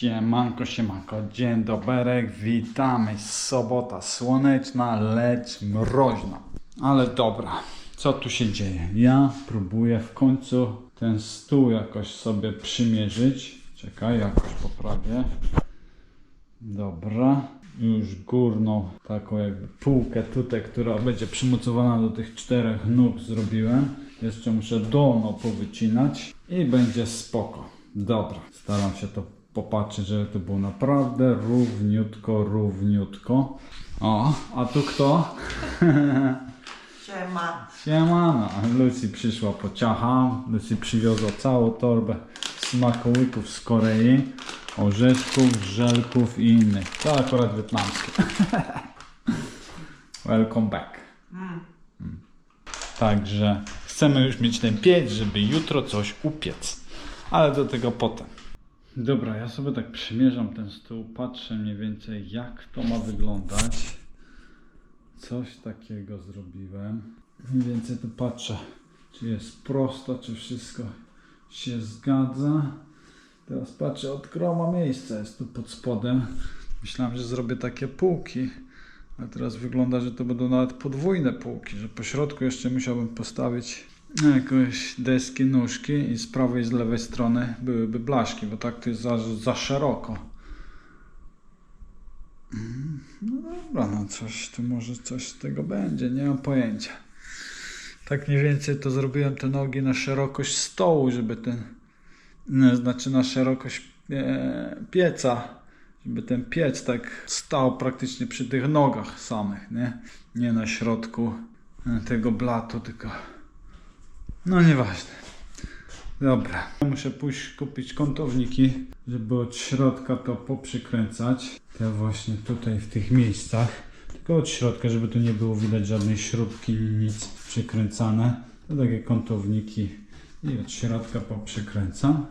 Siemanko, siemanko, dzień doberek, witamy. Sobota słoneczna, lecz mroźna. Ale dobra, co tu się dzieje? Ja próbuję w końcu ten stół jakoś sobie przymierzyć. Czekaj, jakoś poprawię. Dobra. Już górną taką jakby półkę tutaj, która będzie przymocowana do tych czterech nóg zrobiłem. Jeszcze muszę dolną powycinać i będzie spoko. Dobra, staram się to popatrzeć, żeby to było naprawdę równiutko, równiutko. O, a tu kto? Siema. Siemano, Lucy przyszła po ciacha. Lucy przywiozła całą torbę smakołyków z Korei, orzeszków, żelków i innych. To akurat wietnamskie. Welcome back. Mm. Także chcemy już mieć ten piec, żeby jutro coś upiec. Ale do tego potem. Dobra, ja sobie tak przymierzam ten stół, patrzę mniej więcej jak to ma wyglądać. Coś takiego zrobiłem. Mniej więcej tu patrzę, czy jest prosto, czy wszystko się zgadza. Teraz patrzę, od groma miejsca jest tu pod spodem. Myślałem, że zrobię takie półki, a teraz wygląda, że to będą nawet podwójne półki, że po środku jeszcze musiałbym postawić jakieś deski, nóżki i z prawej i z lewej strony byłyby blaszki, bo tak to jest za, za szeroko. No dobra, no coś tu może coś z tego będzie, nie mam pojęcia. Tak mniej więcej to zrobiłem te nogi na szerokość stołu, żeby ten, no, znaczy na szerokość e, pieca, żeby ten piec tak stał praktycznie przy tych nogach samych, nie? Nie na środku tego blatu, tylko no nieważne. Dobra. Muszę pójść kupić kątowniki, żeby od środka to poprzykręcać. Te właśnie tutaj w tych miejscach. Tylko od środka, żeby tu nie było widać żadnej śrubki, nic przykręcane. To takie kątowniki i od środka poprzykręcam.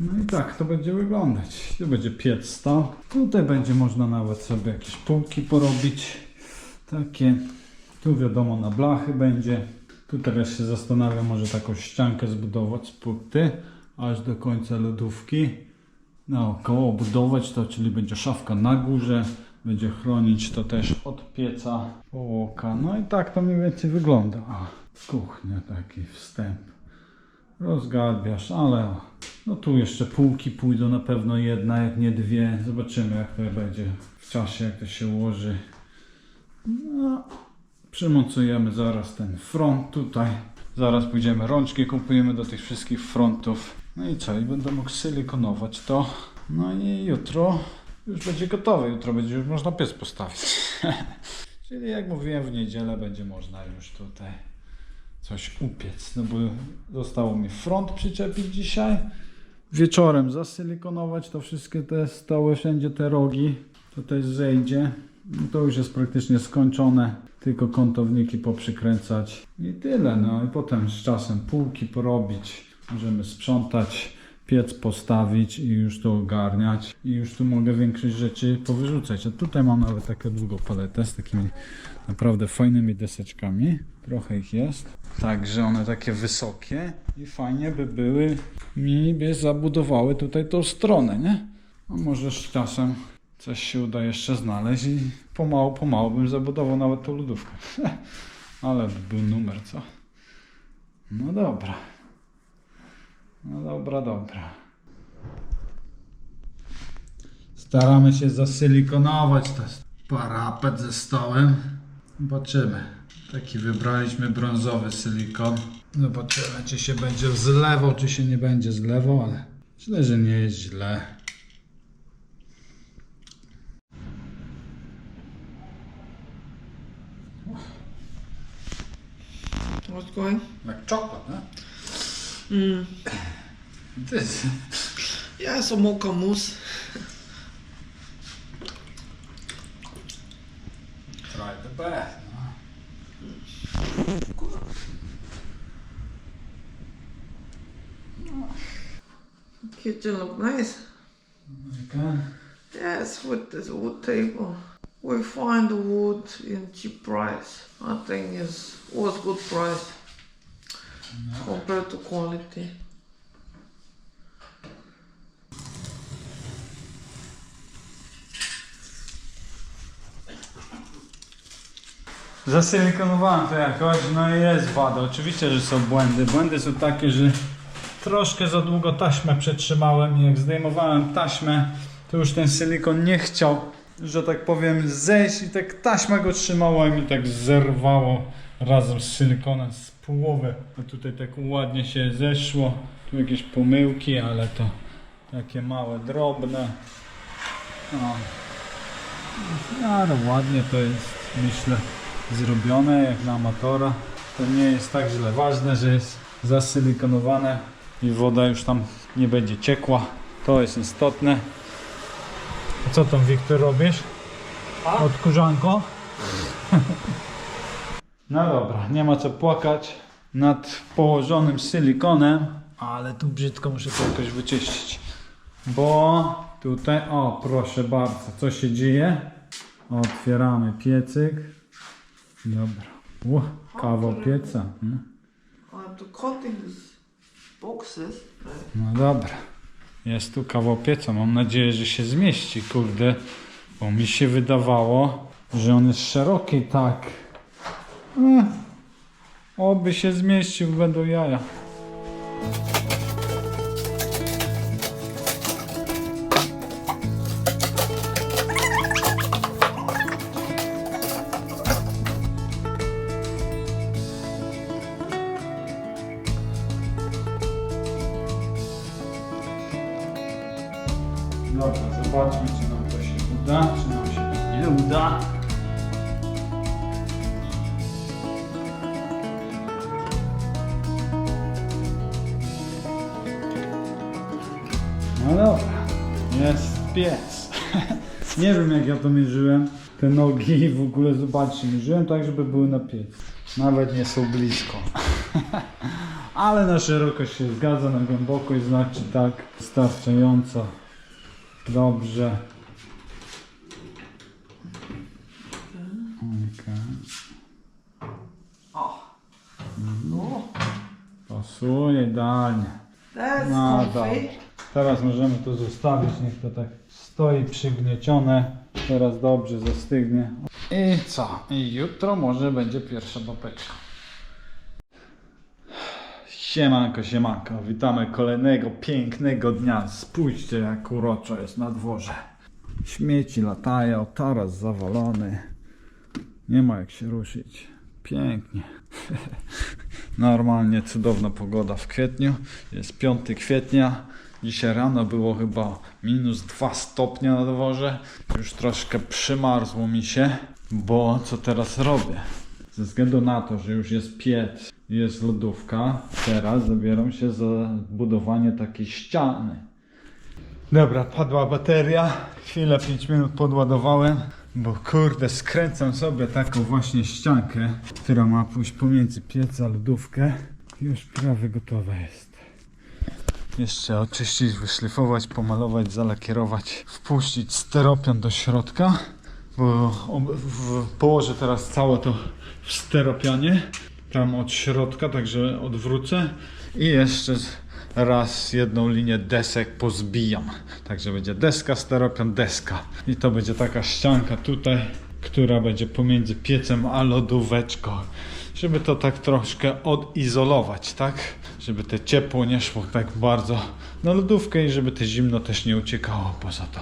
No i tak to będzie wyglądać. Tu będzie piec stał. Tutaj będzie można nawet sobie jakieś półki porobić. Takie. Tu wiadomo na blachy będzie. Tu teraz się zastanawiam, może taką ściankę zbudować z płyty aż do końca lodówki. Naokoło budować to, czyli będzie szafka na górze, będzie chronić to też od pieca połoka. No i tak to mniej więcej wygląda. A, kuchnia taki wstęp. Rozgarbiasz, ale no tu jeszcze półki pójdą na pewno jedna, jak nie dwie. Zobaczymy jak to będzie w czasie, jak to się ułoży. No, Przymocujemy zaraz ten front tutaj. Zaraz pójdziemy rączki, kupujemy do tych wszystkich frontów. No i co? I będę mógł silikonować to. No i jutro już będzie gotowe. Jutro będzie już można piec postawić. Czyli jak mówiłem w niedzielę będzie można już tutaj coś upiec. No bo zostało mi front przyczepić dzisiaj. Wieczorem zasylikonować to wszystkie te stoły, wszędzie te rogi. To zejdzie. No to już jest praktycznie skończone. Tylko kątowniki poprzykręcać i tyle. No i potem z czasem półki porobić. Możemy sprzątać, piec postawić i już to ogarniać. I już tu mogę większość rzeczy powyrzucać. A tutaj mam nawet taką długą paletę z takimi naprawdę fajnymi deseczkami. Trochę ich jest. Także one takie wysokie i fajnie by były mi by zabudowały tutaj tą stronę, nie? A może z czasem coś się uda jeszcze znaleźć i pomału, pomału bym zabudował nawet tą lodówkę. Ale by był numer, co? No dobra. No dobra, dobra. Staramy się zasylikonować ten parapet ze stołem. Zobaczymy. Taki wybraliśmy brązowy silikon. Zobaczymy, czy się będzie zlewał, czy się nie będzie zlewał, ale myślę, że nie jest źle. Going? Jak czokład, nie? Mm. This. Yeah, some mocha mousse. Try the best. Kitchen look nice. Okay. Yes, with this wood table. We find the wood in cheap price. I think it's was good price По quality. Zasilikonowałem to jakoś, no i jest wada. Oczywiście, że są błędy. Błędy są takie, że troszkę za długo taśmę przetrzymałem i jak zdejmowałem taśmę, to już ten silikon nie chciał, że tak powiem, zejść i tak taśmę go trzymałem i tak zerwało razem z silikonem, z połowy. A tutaj tak ładnie się zeszło. Tu jakieś pomyłki, ale to takie małe, drobne. No. Ale ładnie to jest, myślę, zrobione jak na amatora. To nie jest tak źle. Ważne, że jest zasylikonowane i woda już tam nie będzie ciekła. To jest istotne. A co tam, Wiktor, robisz? Odkurzanko? No dobra, nie ma co płakać nad położonym silikonem, ale tu brzydko muszę to jakoś wyczyścić. Bo tutaj, o proszę bardzo, co się dzieje? Otwieramy piecyk. Dobra. U, kawał pieca. Mm. Right? No dobra. Jest tu kawał pieca. Mam nadzieję, że się zmieści, kurde. Bo mi się wydawało, że on jest szeroki tak. Eh, oby się zmieścił, będą jaja. Dobra, zobaczmy, czy nam to się uda, czy nam się to nie uda. No dobra, jest piec. nie wiem jak ja to mierzyłem, te nogi w ogóle zobaczcie, mierzyłem tak, żeby były na piec. Nawet nie są blisko. Ale na szerokość się zgadza, na głębokość znaczy tak wystarczająco. Dobrze. Okej. Oh. No, Pasuje idealnie. that's No. Teraz możemy to zostawić, niech to tak stoi przygniecione. Teraz dobrze zastygnie. I co? I jutro może będzie pierwsza babeczka. Siemanko, siemanko. Witamy kolejnego pięknego dnia. Spójrzcie jak uroczo jest na dworze. Śmieci latają, taras zawalony. Nie ma jak się ruszyć. Pięknie. Normalnie cudowna pogoda w kwietniu. Jest 5 kwietnia. Dzisiaj rano było chyba minus 2 stopnie na dworze. Już troszkę przymarzło mi się, bo co teraz robię? Ze względu na to, że już jest piec, jest lodówka, teraz zabieram się za budowanie takiej ściany. Dobra, padła bateria. Chwilę 5 minut podładowałem, bo kurde, skręcam sobie taką właśnie ściankę, która ma pójść pomiędzy piec a lodówkę. Już prawie gotowa jest. Jeszcze oczyścić, wyszlifować, pomalować, zalakierować, wpuścić steropian do środka, bo położę teraz całe to w steropianie, tam od środka, także odwrócę i jeszcze raz jedną linię desek pozbijam. Także będzie deska, steropian, deska. I to będzie taka ścianka tutaj, która będzie pomiędzy piecem a lodóweczką. Żeby to tak troszkę odizolować, tak? Żeby te ciepło nie szło tak bardzo na lodówkę i żeby te zimno też nie uciekało poza to.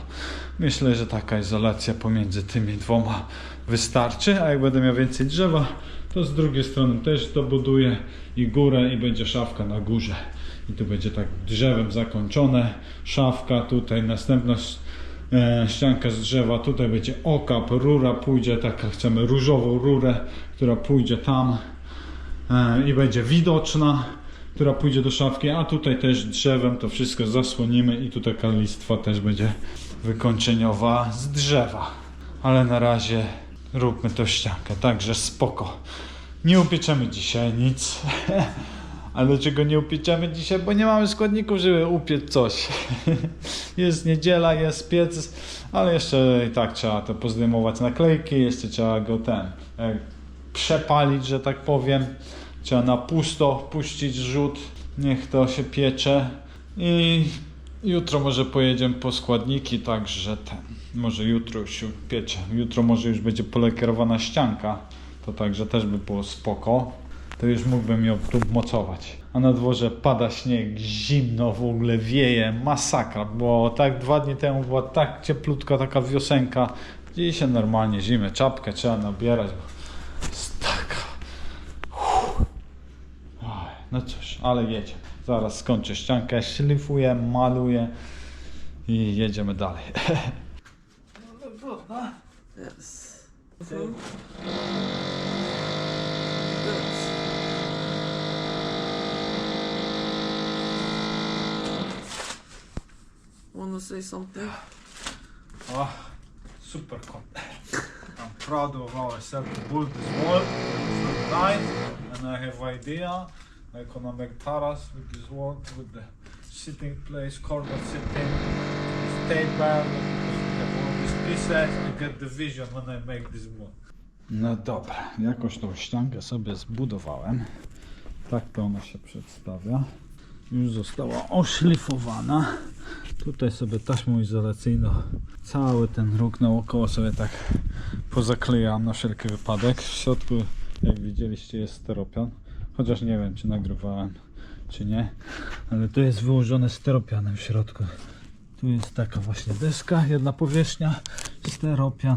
Myślę, że taka izolacja pomiędzy tymi dwoma wystarczy, a jak będę miał więcej drzewa, to z drugiej strony też dobuduję i górę i będzie szafka na górze. I tu będzie tak drzewem zakończone, szafka tutaj, następna e, ścianka z drzewa, tutaj będzie okap, rura pójdzie, taka chcemy różową rurę, która pójdzie tam e, i będzie widoczna, która pójdzie do szafki, a tutaj też drzewem to wszystko zasłonimy i tu taka listwa też będzie wykończeniowa z drzewa. Ale na razie róbmy to ściankę, także spoko. Nie upieczemy dzisiaj nic. A dlaczego nie upieczemy dzisiaj? Bo nie mamy składników, żeby upiec coś. jest niedziela, jest piec, ale jeszcze i tak trzeba to pozdejmować naklejki, jeszcze trzeba go ten e, przepalić, że tak powiem. Trzeba na pusto puścić rzut, niech to się piecze i jutro może pojedziemy po składniki, także ten, może jutro już się piecze. Jutro może już będzie polekierowana ścianka, to także też by było spoko. To już mógłbym ją tu mocować. A na dworze pada śnieg, zimno w ogóle wieje, masakra. Bo tak dwa dni temu była tak cieplutka, taka wiosenka. Dzisiaj normalnie zimę, czapkę trzeba nabierać, bo jest taka. Uff. No cóż, ale jedzie. Zaraz skończę ściankę, szlifuję, maluję i jedziemy dalej. No wygląda. Yes. Wanna say something? Oh, super cool. I'm proud of ourselves to build this wall. It's nice, and I have idea. I'm gonna make terrace with this wall, with the sitting place, corner sitting, we have all these pieces. I get the vision when I make this wall. No dobra, jakoś tą ściankę sobie zbudowałem. Tak to ona się przedstawia. Już została oszlifowana. Tutaj sobie taśmą izolacyjną cały ten róg naokoło sobie tak pozaklejam na wszelki wypadek. W środku, jak widzieliście, jest steropian. Chociaż nie wiem, czy nagrywałem, czy nie. Ale tu jest wyłożone steropianem w środku. Tu jest taka właśnie deska, jedna powierzchnia, steropian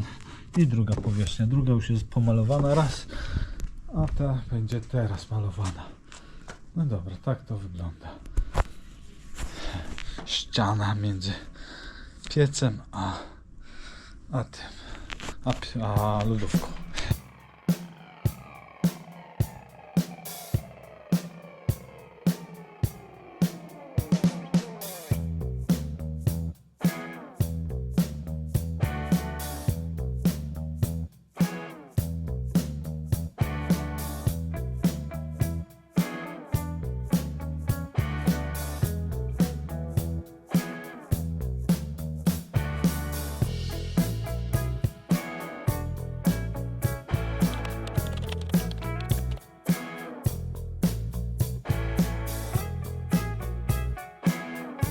i druga powierzchnia. Druga już jest pomalowana raz, a ta będzie teraz malowana. No dobra, tak to wygląda. Ściana między piecem a, a tym, a, a lodówką.